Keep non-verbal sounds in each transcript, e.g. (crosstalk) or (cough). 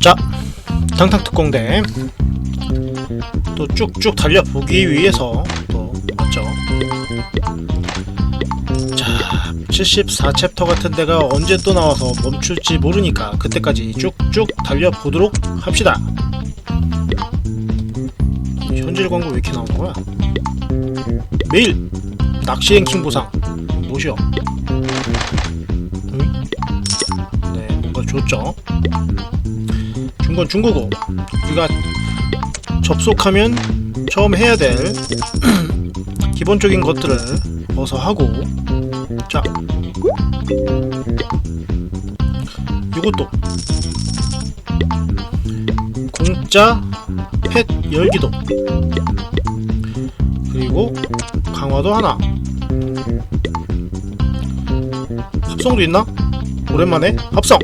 자, 당탕 특공대 또 쭉쭉 달려보기 위해서 또 맞죠? 자, 74챕터 같은 데가 언제 또 나와서 멈출지 모르니까 그때까지 쭉쭉 달려보도록 합시다. 현질 광고 왜 이렇게 나오는 거야? 매일 낚시 랭킹 보상 뭐시여? 응? 네, 뭔가 좋죠. 중건 중국어 우리가 접속하면 처음 해야 될 (clears throat) 기본적인 것들을 어서 하고 자 이것도 공짜 펫 열기도 그리고 강화도 하나 합성도 있나? 오랜만에 합성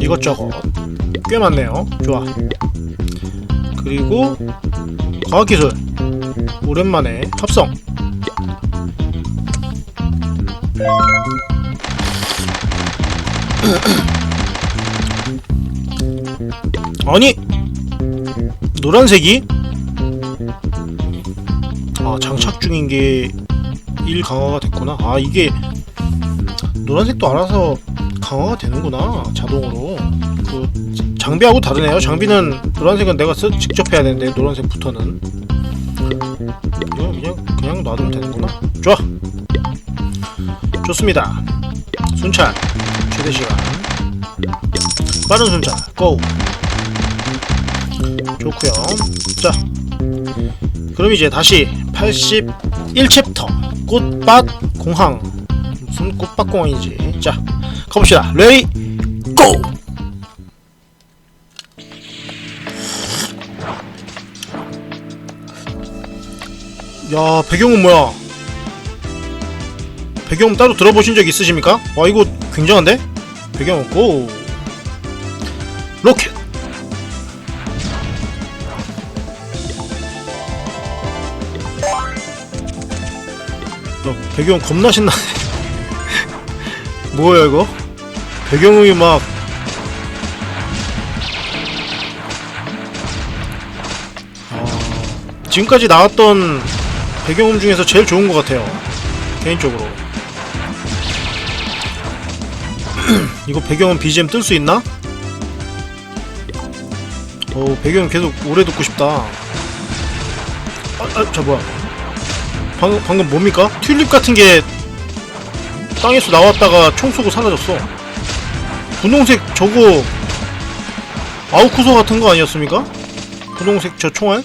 이것저것 꽤 많네요. 좋아. 그리고 과학기술 오랜만에 합성. (clears throat) 아니 노란색이? 아 장착 중인 게 1 강화가 됐구나. 아 이게 노란색도 알아서 강화가 되는구나 자동으로. 그 장비하고 다르네요. 장비는 노란색은 내가 쓰, 직접 해야 되는데 노란색부터는. 이거 그냥 그냥 놔두면 되는구나. 좋아. 좋습니다. 순찰. 최대 시간. 빠른 순찰. 고 좋고요 자 그럼 이제 다시 81챕터 꽃밭 공항 무슨 꽃밭 공항인지 자 가봅시다. 레디 고! 야 배경은 뭐야? 배경 따로 들어보신 적 있으십니까? 와 이거 굉장한데? 배경 고! 로켓! 배경 겁나 신나네. 뭐야 이거? 배경음이 막. 어, 지금까지 나왔던 배경음 중에서 제일 좋은 것 같아요. 개인적으로. (clears throat) 이거 배경음 BGM 뜰 수 있나? 어 배경음 계속 오래 듣고 싶다. 아, 아, 저 뭐야 방금, 방금 뭡니까? 튤립 같은 게 땅에서 나왔다가 총 쏘고 사라졌어. 분홍색 저거 아우쿠소 같은 거 아니었습니까? 분홍색 저 총알?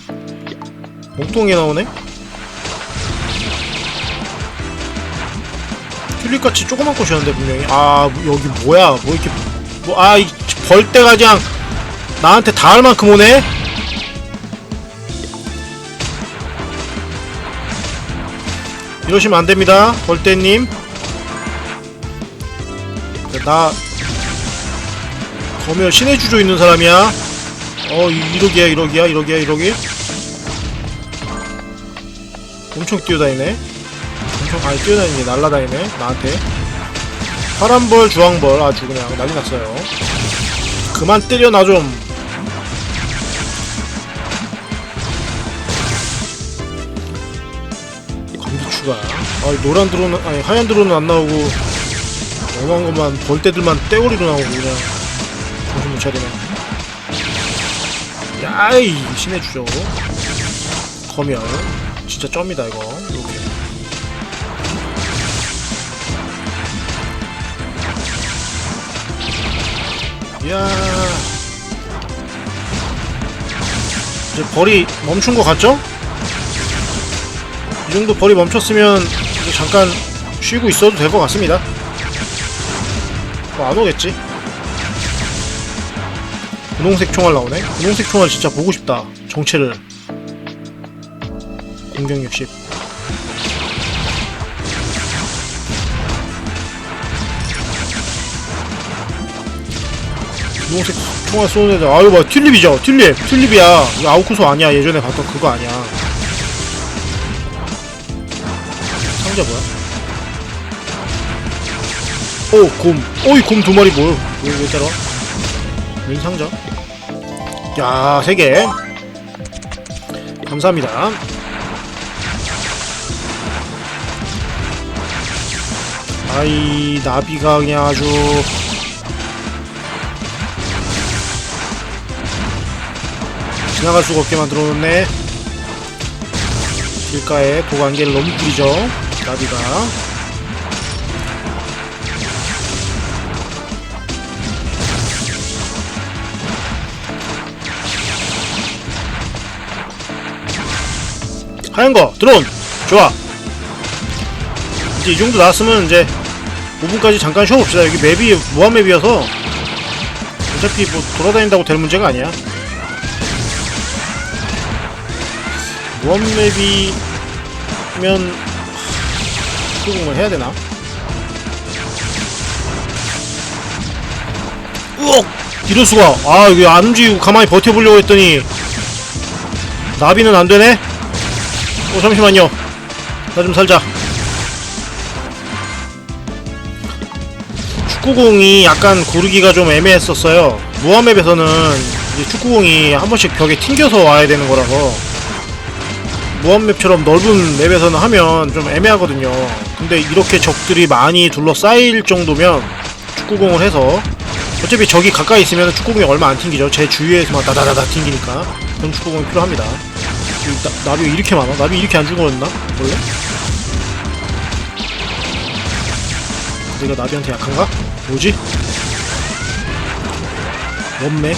몽통이 나오네? 튤립같이 조그만 꽃이었는데 분명히 아 여기 뭐야 뭐 이렇게 뭐아이 벌떼가 그냥 나한테 닿을 만큼 오네? 이러시면 안 됩니다 벌떼님 나 검열 신의 주조 있는 사람이야. 어 이- 이러기야 이러기야 이러기야 이러기. 엄청 뛰어다니네. 엄청 아니 뛰어다니네 날라다니네 나한테. 파란벌 주황벌 아주 그냥 난리 났어요. 그만 때려 나 좀. 추가. 아 노란 드론은 아니 하얀 드론은 안 나오고 어마한 것만 벌떼들만 떼오리로 나오고 그냥. 정신 못 차리네. 야이 신의 주죠 검열. 진짜 점이다 이거. 이렇게. 이야. 이제 벌이 멈춘 것 같죠? 이 정도 벌이 멈췄으면 잠깐 쉬고 있어도 될 것 같습니다 뭐안 오겠지? 분홍색 총알 나오네? 분홍색 총알 진짜 보고 싶다. 정체를. 공격 60. 분홍색 총알 쏘는 애들 아유 뭐 튤립이죠 튤립 튤립이야 이거 아우쿠소 아니야 예전에 봤던 그거 아니야 상자 뭐야? 오 곰. 오이 곰 두 마리 뭐야? 왜, 왜 따라와? 웬 상자? 야, 세 개. 감사합니다. 아이, 나비가 그냥 아주. 지나갈 수가 없게 만들어 놓네. 길가에 보관계를 너무 뿌리죠. 나비가. 하얀 거 드론. 좋아. 이제 이 정도 나왔으면 이제 5분까지 잠깐 쉬어봅시다. 여기 맵이 무한 맵이어서 어차피 뭐 돌아다닌다고 될 문제가 아니야. 무한 맵이면 수긍을 해야 되나? 우억! 이럴 수가 아 여기 안 움직이고 가만히 버텨보려고 했더니 나비는 안 되네? 어 잠시만요 나 좀 살자 축구공이 약간 고르기가 좀 애매했었어요 무한맵에서는 이제 축구공이 한 번씩 벽에 튕겨서 와야 되는 거라서 무한맵처럼 넓은 맵에서는 하면 좀 애매하거든요 근데 이렇게 적들이 많이 둘러싸일 정도면 축구공을 해서 어차피 적이 가까이 있으면 축구공이 얼마 안 튕기죠 제 주위에서만 다다다다 튕기니까 그런 축구공이 필요합니다 이 나, 나비 왜 이렇게 많아? 나비 이렇게 안 죽었나? 원래? 내가 나비한테 약한가? 뭐지? 없네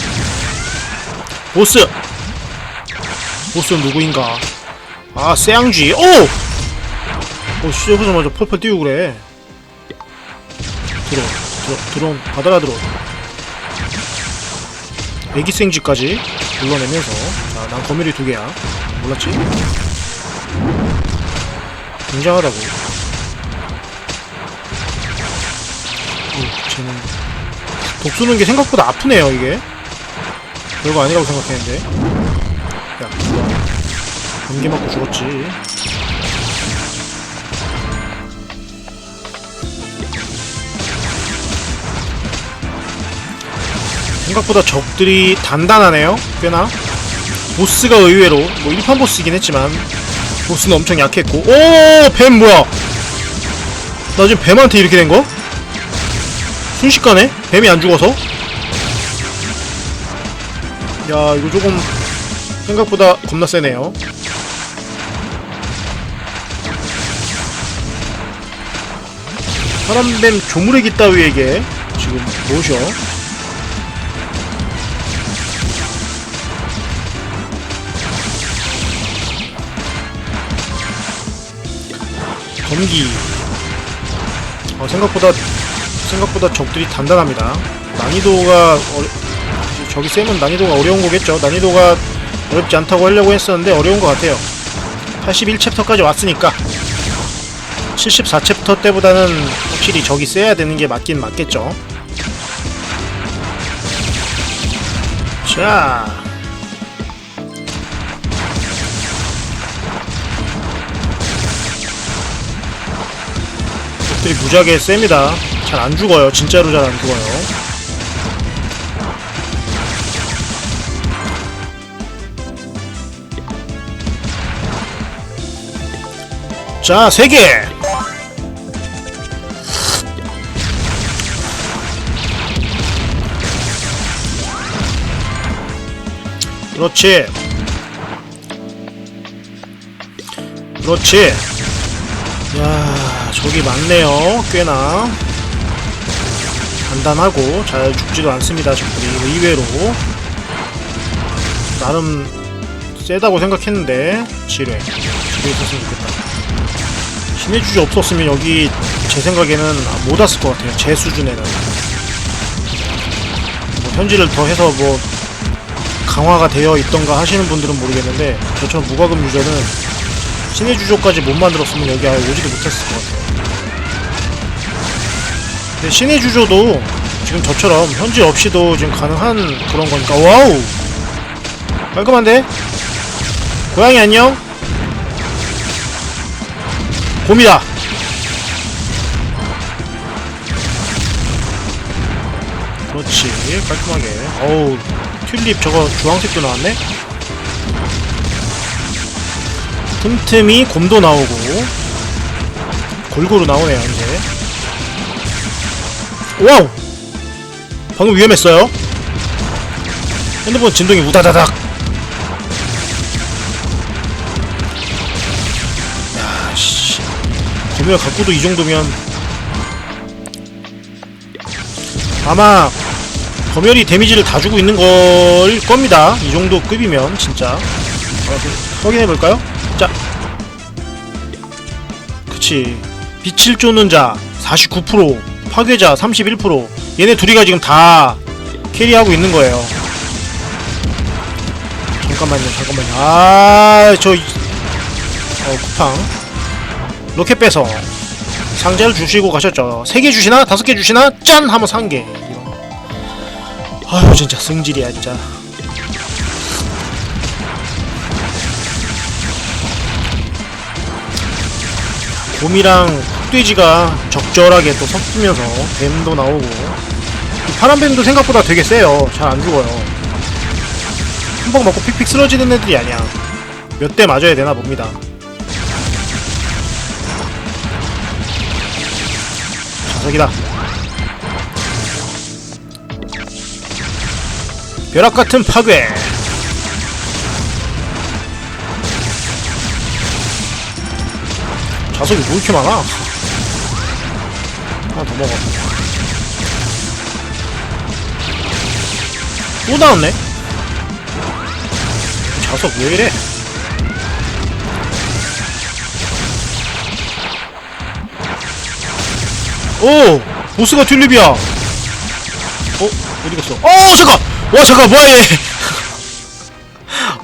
보스! 보스는 누구인가? 아 쎄양쥐 오! 어 시작하자마자 펄펄 뛰고 그래. 들어 들어 들어 받아라 들어. 애기 생쥐까지 불러내면서. 자 난 거미리 두 개야. 몰랐지? 굉장하다고. 어, 쟤는 독 쏘는 게 생각보다 아프네요 이게. 별거 아니라고 생각했는데. 야 감기 맞고 죽었지 생각보다 적들이 단단하네요 꽤나 보스가 의외로 뭐 1판 보스이긴 했지만 보스는 엄청 약했고 오! 뱀 뭐야 나 지금 뱀한테 이렇게 된 거? 순식간에? 뱀이 안 죽어서? 야 이거 조금 생각보다 겁나 세네요 사람뱀 조무래기 따위에게 지금 뭐셔? 검기. 어, 생각보다 생각보다 적들이 단단합니다. 난이도가 어려... 저기 쌤은 난이도가 어려운 거겠죠. 난이도가 어렵지 않다고 하려고 했었는데 어려운 것 같아요. 81챕터까지 왔으니까. 74챕터 때보다는 확실히 적이 세야 되는 게 맞긴 맞겠죠. 자 적들이 무지하게 셉니다 잘 안 죽어요 진짜로 잘 안 죽어요 자, 세 개. 그렇지. 그렇지. 야, 저기 많네요. 꽤나. 간단하고 잘 죽지도 않습니다. 적들이 의외로. 나름 세다고 생각했는데 지뢰. 지뢰 있었으면 좋겠다. 신의 주제 없었으면 여기 제 생각에는 못 왔을 것 같아요. 제 수준에는. 뭐 현질을 더 해서 뭐 강화가 되어 있던가 하시는 분들은 모르겠는데 저처럼 무과금 유저는 신의 주조까지 못 만들었으면 여기 아예 오지도 못했을 것 같아요. 근데 신의 주조도 지금 저처럼 현지 없이도 지금 가능한 그런 거니까. 와우! 깔끔한데? 고양이 안녕? 곰이다! 그렇지. 깔끔하게. 어우 튤립 저거 주황색도 나왔네? 틈틈이 곰도 나오고 골고루 나오네요 이제 와우! 방금 위험했어요. 핸드폰 진동이 우다다닥. 야 씨. 검열 갖고도 이 정도면. 아마 검열이 데미지를 다 주고 있는 걸 겁니다. 이 정도 급이면 진짜. 아, 그, 확인해볼까요? 자. 그치. 빛을 쫓는 자 49% 파괴자 31% 얘네 둘이가 지금 다 캐리하고 있는 거예요. 잠깐만요 잠깐만요. 아저 어 쿠팡. 로켓 빼서 상자를 주시고 가셨죠. 3개 주시나? 5개 주시나? 짠! 하면 3개. 아유 진짜 승질이야 진짜. 곰이랑 흑돼지가 적절하게 또 섞이면서 뱀도 나오고. 이 파란 뱀도 생각보다 되게 세요. 잘 안 죽어요. 한방 맞고 픽픽 쓰러지는 애들이 아니야. 몇 대 맞아야 되나 봅니다. 자석이다. 벼락같은 파괴. 자석이 뭐 이렇게 많아? 하나 더 먹어. 또 나왔네? 자석 왜 이래? 오! 보스가 튤립이야! 어? 어디 갔어? 어 잠깐! 와 잠깐 뭐야 얘!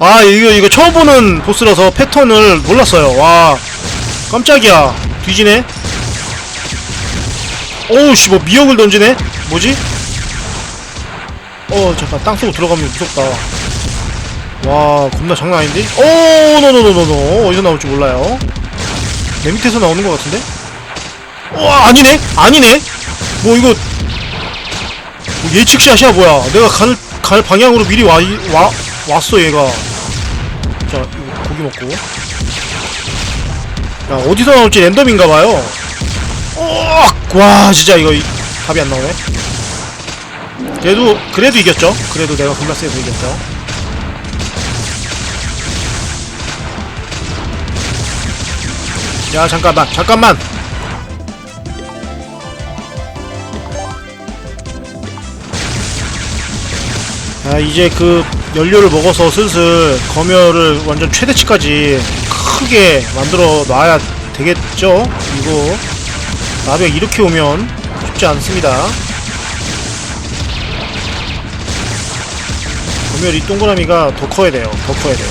(laughs) 아 이거 이거 처음 보는 보스라서 패턴을 몰랐어요 와 깜짝이야 뒤지네 오우 씨 뭐 미역을 던지네 뭐지? 어 잠깐 땅속으로 들어가면 무섭다 와 겁나 장난 아닌데? 오 노노노노노 어디서 나올지 몰라요 내 밑에서 나오는 것 같은데? 와 아니네? 아니네? 뭐 이거 뭐 예측샷이야 뭐야 내가 갈, 갈 방향으로 미리 와, 와 왔어 얘가 자 이거 고기 먹고 야 어디서 나올지 랜덤인가봐요 와 진짜 이거 이- 답이 안 나오네. 그래도 그래도 이겼죠? 그래도 내가 겁나 세서 이겼죠? 야 잠깐만 잠깐만! 아 이제 그 연료를 먹어서 슬슬 검열을 완전 최대치까지 크게 만들어 놔야 되겠죠? 이거 나비가 이렇게 오면 쉽지 않습니다. 검열 이 동그라미가 더 커야 돼요. 더 커야 돼요.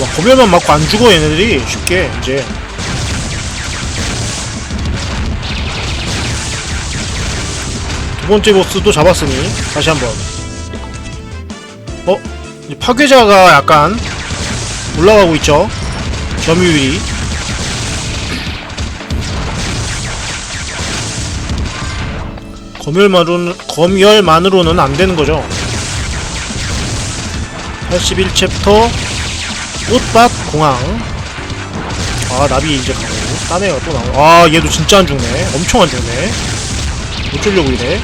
와, 검열만 맞고 안 죽어 얘네들이 쉽게 이제 두 번째 보스도 잡았으니 다시 한번 어? 이제 파괴자가 약간 올라가고 있죠. 점유율이. 검열만으로는, 검열만으로는 안 되는 거죠. 81챕터 꽃밭 공항. 아 나비 이제 가고. 딴 애가 또 나오고. 아 얘도 진짜 안 죽네. 엄청 안 죽네. 어쩌려고 이래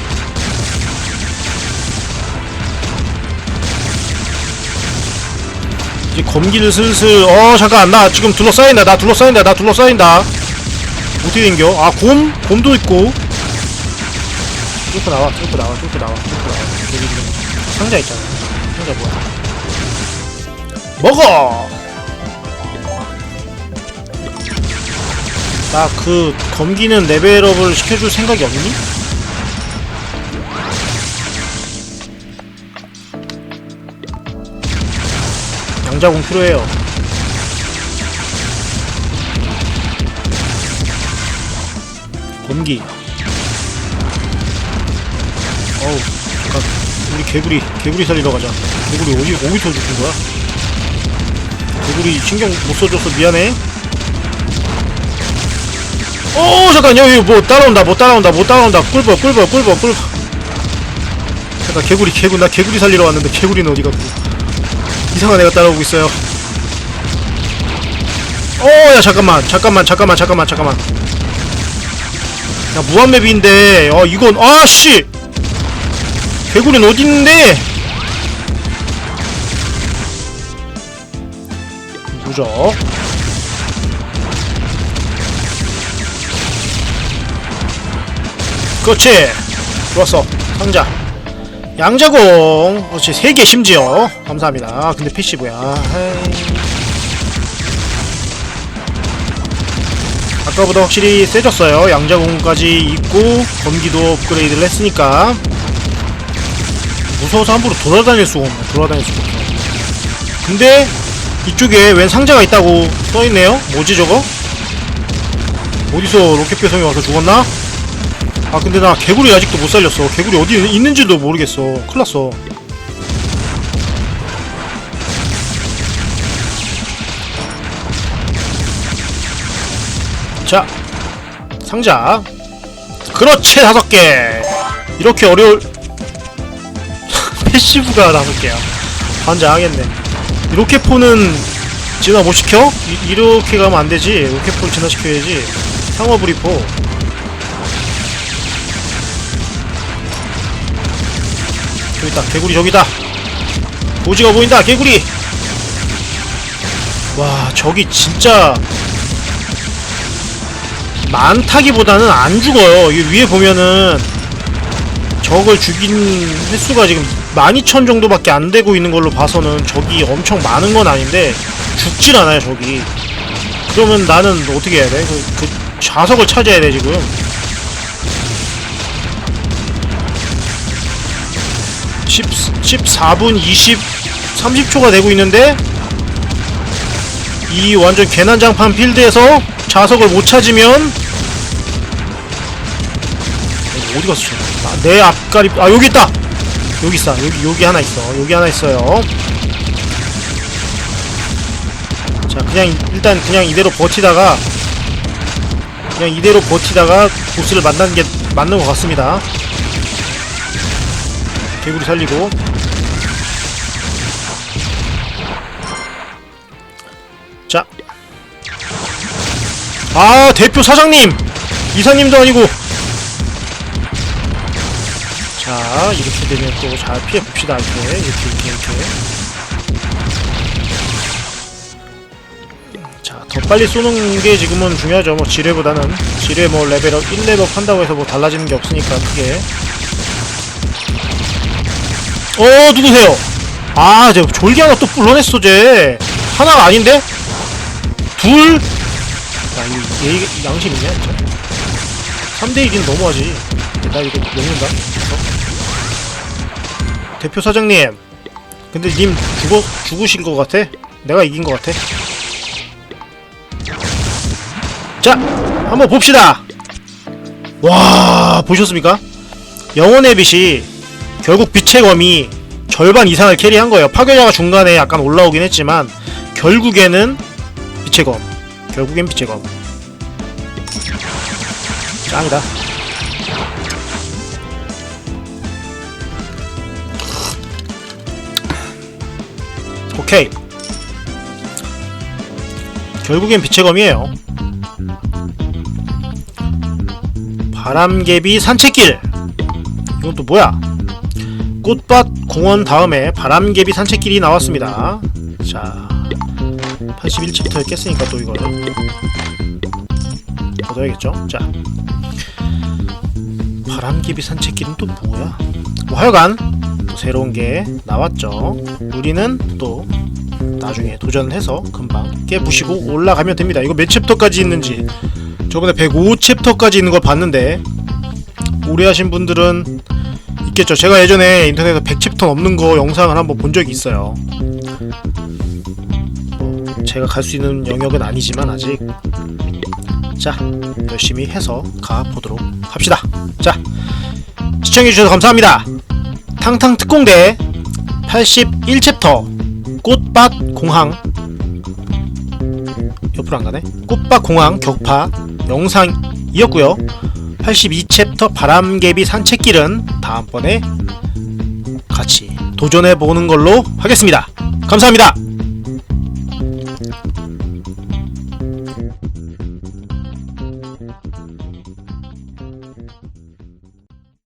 이제 검기를 슬슬 어 잠깐 나 지금 둘러싸인다 나 둘러싸인다 나 둘러싸인다. 어떻게 된겨? 아 곰? 곰도 있고. 뚫고 나와 뚫고 나와 뚫고 나와 뚫고 나와. 여기 지금 상자 있잖아. 상자 뭐야? 먹어! 나 그 검기는 레벨업을 시켜줄 생각이 없니? 전자공 필요해요. 검기. 어우 잠깐. 우리 개구리 개구리 살리러 가자. 개구리 어디 어디서 죽은 거야? 개구리 신경 못 써줘서 미안해. 오 잠깐 여기 뭐 따라온다 뭐 따라온다 뭐 따라온다. 꿀벌 꿀벌 꿀벌 꿀벌. 잠깐 개구리 개구리 나 개구리 살리러 왔는데 개구리는 어디 갔고 이상한 애가 따라오고 있어요. 어야 잠깐만 잠깐만 잠깐만 잠깐만 잠깐만. 야 무한맵인데 어 이건 아씨! 개구리는 어디 있는데? 무적 그렇지. 좋았어. 상자 양자공. 그렇지 3개 심지어. 감사합니다. 아, 근데 패시브야. 아까보다 확실히 세졌어요. 양자공까지 있고 검기도 업그레이드를 했으니까. 무서워서 함부로 돌아다닐 수가 없네. 돌아다닐 수가 없어 근데 이쪽에 웬 상자가 있다고 써있네요. 뭐지 저거? 어디서 로켓 배송이 와서 죽었나? 아 근데 나 개구리 아직도 못 살렸어. 개구리 어디 있- 있는지도 모르겠어. 큰일났어. 자 상자. 그렇지 다섯 개. 이렇게 어려울 (laughs) 패시브가 다섯 개야. 반장하겠네. 로켓포는 진화 못 시켜? 이, 이렇게 가면 안 되지. 로켓포를 진화시켜야지. 상어 브리포 저기 있다 개구리 저기다. 고지가 보인다 개구리. 와 저기 진짜 많다기보다는 안 죽어요. 이 위에 보면은 적을 죽인 횟수가 지금 12,000 정도밖에 안 되고 있는 걸로 봐서는 적이 엄청 많은 건 아닌데 죽질 않아요 적이. 그러면 나는 어떻게 해야 돼? 그, 그 좌석을 찾아야 돼 지금 10, 14분 20 30초가 되고 있는데 이 완전 개난장판 필드에서 좌석을 못 찾으면 어디 갔어? 쟤? 아, 내 앞가리 아 여기 있다. 여기 있어. 여기 여기 하나 있어. 여기 하나 있어요. 자 그냥 일단 그냥 이대로 버티다가 그냥 이대로 버티다가 보스를 만나는 게 맞는 것 같습니다. 개구리 살리고 자. 아, 대표 사장님! 이사님도 아니고! 자, 이렇게 되면 또 잘 피해봅시다, 이렇게. 이렇게, 이렇게, 이렇게. 자, 더 빨리 쏘는 게 지금은 중요하죠. 뭐, 지뢰보다는. 지뢰 뭐, 레벨업, 1레벨업 한다고 해서 뭐, 달라지는 게 없으니까, 크게. 어, 누구세요? 아, 저 졸기 하나 또 불러냈어, 쟤. 하나가 아닌데? 둘? 야, 이거 예의, 양심 있냐, 진짜? 3대 1은 너무하지. 나 이거 먹는다? 어? 대표 사장님. 근데 님 죽어, 죽으신 것 같아? 내가 이긴 것 같아? 자, 한번 봅시다! 와, 보셨습니까? 영혼의 빛이 결국 빛의 검이 절반 이상을 캐리한 거예요. 파괴자가 중간에 약간 올라오긴 했지만, 결국에는 빛의 검. 결국엔 빛의 검. 짱이다. 오케이. 결국엔 빛의 검이에요. 바람개비 산책길. 이건 또 뭐야? 꽃밭 공원 다음에 바람개비 산책길이 나왔습니다. 자, 81챕터를 깼으니까 또 이거를 얻어야겠죠? 자 바람개비 산책길은 또 뭐야? 뭐 하여간 또 새로운 게 나왔죠 우리는 또 나중에 도전해서 금방 깨부시고 올라가면 됩니다 이거 몇 챕터까지 있는지 저번에 105챕터까지 있는 걸 봤는데 오래 하신 분들은 있겠죠. 제가 예전에 인터넷에서 100챕터 넘는 거 영상을 한번 본 적이 있어요. 제가 갈 수 있는 영역은 아니지만 아직. 자 열심히 해서 가보도록 합시다. 자 시청해주셔서 감사합니다. 탕탕 특공대 81챕터 꽃밭 공항. 옆으로 안 가네? 꽃밭 공항 격파 영상이었고요 82챕터 바람개비 산책길은 다음번에 같이 도전해 보는 걸로 하겠습니다. 감사합니다